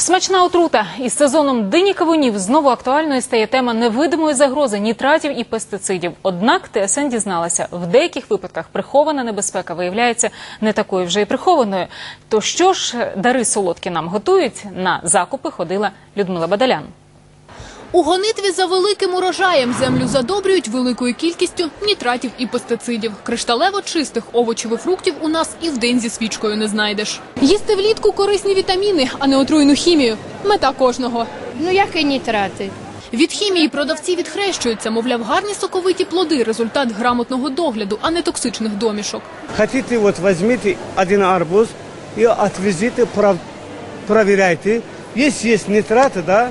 Смачна отрута із сезоном дині кавунів знову актуальною стає тема невидимої загрози нітратів і пестицидів. Однак ТСН дізналася, в деяких випадках прихована небезпека виявляється не такою вже й прихованою. То що ж дари солодкі нам готують? На закупи ходила Людмила Бадалян. У гонитві за великим урожаєм землю задобрюють великою кількістю нітратів і пестицидів. Кришталево чистих овочів і фруктів у нас і вдень зі свічкою не знайдеш. Їсти влітку корисні вітаміни, а не отруйну хімію. Мета кожного. Ну як і нітрати? Від хімії продавці відхрещуються, мовляв, гарні соковиті плоди – результат грамотного догляду, а не токсичних домішок. Хотите, вот возьмите один арбуз и отвезите, пров- проверяйте. Если есть нитраты, да,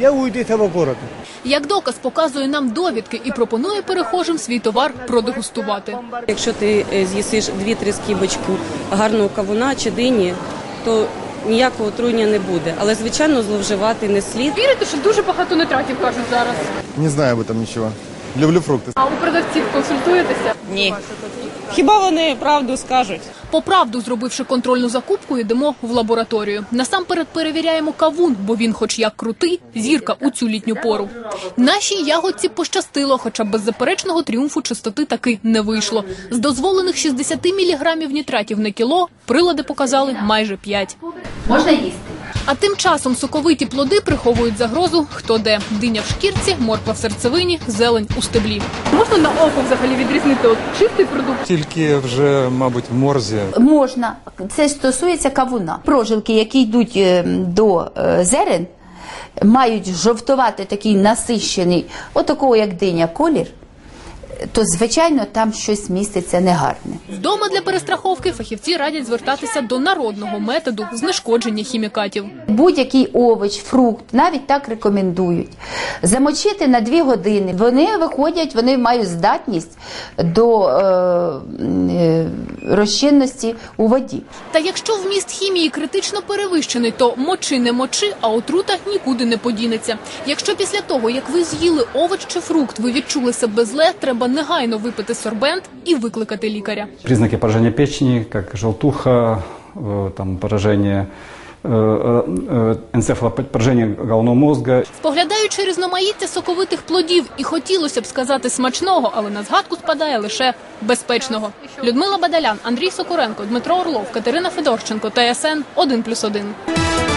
я уйду из этого города. Як доказ показує нам довідки і пропонує перехожим свій товар продегустувати. Якщо ти е, з'їсиш дві-три скибочки гарного кавуна чи дині, то ніякого отруєння не буде. Але звичайно зловживати не слід. Вірите, що дуже багато нитратів кажуть зараз. Не знаю об этом ничего. Люблю фрукты. А у продавців консультуєтеся? Ні. Хіба вони правду скажуть? По правду, зробивши контрольну закупку, йдемо в лабораторію. Насамперед перевіряємо кавун, бо він, хоч як крутий, зірка у цю літню пору. Нашій ягодці пощастило, хоча беззаперечного тріумфу чистоти таки не вийшло. З дозволених 60 міліграмів нітратів на кіло прилади показали майже 5. Можна їсти. А тим часом соковиті плоди приховують загрозу хто де. Диня в шкірці, морква в серцевині, зелень у стеблі. Можна на око взагалі відрізнити от чистий продукт Тільки вже, мабуть, в морзі. Можна. Це стосується кавуна. Прожилки, які йдуть е, до е, зерен, мають жовтувати такий насищений, отакого як диня колір, то звичайно там щось міститься негарне. Вдома для перестраховки фахівці радять звертатися до народного методу знешкодження хімікатів. Будь-який овоч, фрукт, навіть так рекомендують. Замочити на дві години. Вони виходять, вони мають здатність до е, е, розчинності у воді. Та якщо вміст хімії критично перевищений, то мочи не мочи, а отрута нікуди не подінеться. Якщо після того, як ви з'їли овоч чи фрукт, ви відчули себе зле, треба негайно випити сорбент і викликати лікаря. Признаки поражения печени, как желтуха, э, там, поражение э, э, э, энцефалопоражение головного мозга, Споглядаючи різноманіття соковитих плодів, і хотілося б сказати смачного, але на згадку спадає лише безпечного. Людмила Бадалян, Андрій Сокоренко, Дмитро Орлов, Катерина Федорченко, ТСН 1+,1.